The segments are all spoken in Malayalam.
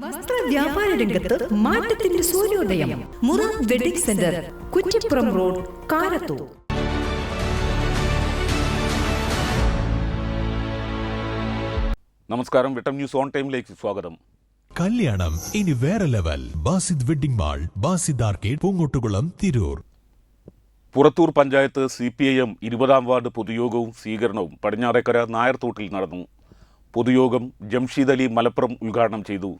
വസ്ത്ര വ്യാപാര രംഗത്ത് മാറ്റത്തിന്റെ സൂര്യോദയം. മുറ wedding centre Kuttippuram road Karathur. നമസ്കാരം. വിട്ടം ന്യൂസ് ഓൺ ടൈമിലേക്ക് സ്വാഗതം. കല്യാണം ഇനി വേറെ level. Basid wedding mall Basid arcade Poongottukulam Tirur. Purathur panchayat C P I M ഇരുപതാം വാർഡ് പൊതുയോഗവും സ്വീകരണവും പടിഞ്ഞാറേക്കര നായർത്തോട്ടിൽ നടന്നു. പൊതുയോഗം ജംഷീദ് അലി മലപ്പുറം ഉദ്ഘാടനം ചെയ്തു.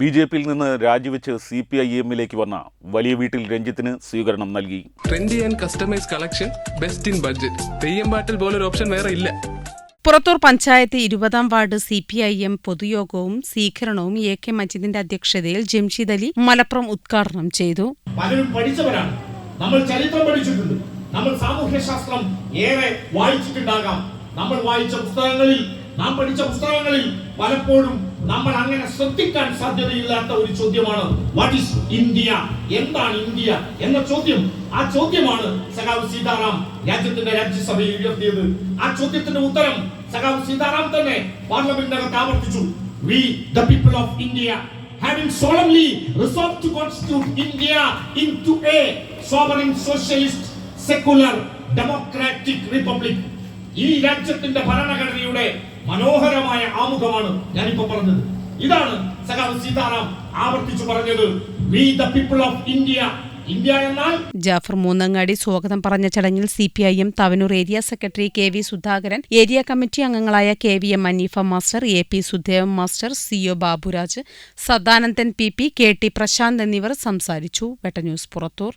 ബി ജെ പിയിൽ നിന്ന് രാജിവെച്ച് സി പി ഐ എമ്മിലേക്ക് വന്ന വലിയ വീട്ടിൽ രഞ്ജിത്തിന് സ്വീകരണം നൽകി. Trendy and customise collection best in budget തെയ്യമ്പാട്ടിൽ പോലൊരു ഓപ്ഷൻ വേറെ ഇല്ല. പുറത്തൂർ പഞ്ചായത്ത് ഇരുപതാം ward C P I M പൊതുയോഗവും സ്വീകരണവും എ കെ മജീദിന്റെ അധ്യക്ഷതയിൽ ജംഷീദ് അലി മലപ്പുറം ഉദ്ഘാടനം ചെയ്തു. പലരും പഠിച്ചവരാണ്. നമ്മൾ ചരിത്രം പഠിച്ചിട്ടുണ്ട്. നമ്മൾ സാമൂഹ്യ ശാസ്ത്രം ഏറെ വായിച്ചിട്ടുണ്ടാകാം. നമ്മൾ വായിച്ച പുസ്തകങ്ങളിൽ നാം പഠിച്ച പുസ്തകങ്ങളിൽ പലപ്പോഴും നമ്മൾ അങ്ങനെ ശ്രദ്ധിക്കാൻ സാധ്യതയില്ലാത്ത ഒരു ചോദ്യമാണ് വാട്ട് ഈസ് ഇന്ത്യ എന്താണ് ഇന്ത്യ? എന്ന ചോദ്യം. ആ ചോദ്യമാണ് സഖാവ് സീതാറാം രാജ്യത്തിന്റെ രാജ്യസഭയിൽ ഉയർത്തിയത്. ആ ചോദ്യത്തിന്റെ ഉത്തരം സഖാവ് സീതാറാം തന്നെ പാർലമെന്റിനകത്ത് ആവർത്തിച്ചു. We the people of India having solemnly resolved to constitute India into a sovereign socialist secular democratic republic ഈ രാജ്യത്തിന്റെ ഭരണഘടനയുടെ മനോഹരമായ ആമുഖമാണ് ഞാനിപ്പോ പറഞ്ഞത്. ഇതാണ് സഖാവ് സീതാറാം ആവർത്തിച്ചു പറഞ്ഞത്. We the people of India Jafar Moonnangadi സ്വാഗതം പറഞ്ഞ ചടങ്ങിൽ C P I M Thavanur area secretary K V Sudhakaran area committee അംഗങ്ങളായ K V M Aneefa master A P Sudevan master C O Baburaj Sadanandan P P K T Prashanth എന്നിവർ സംസാരിച്ചു. വെട്ട ന്യൂസ് പുറത്തൂർ.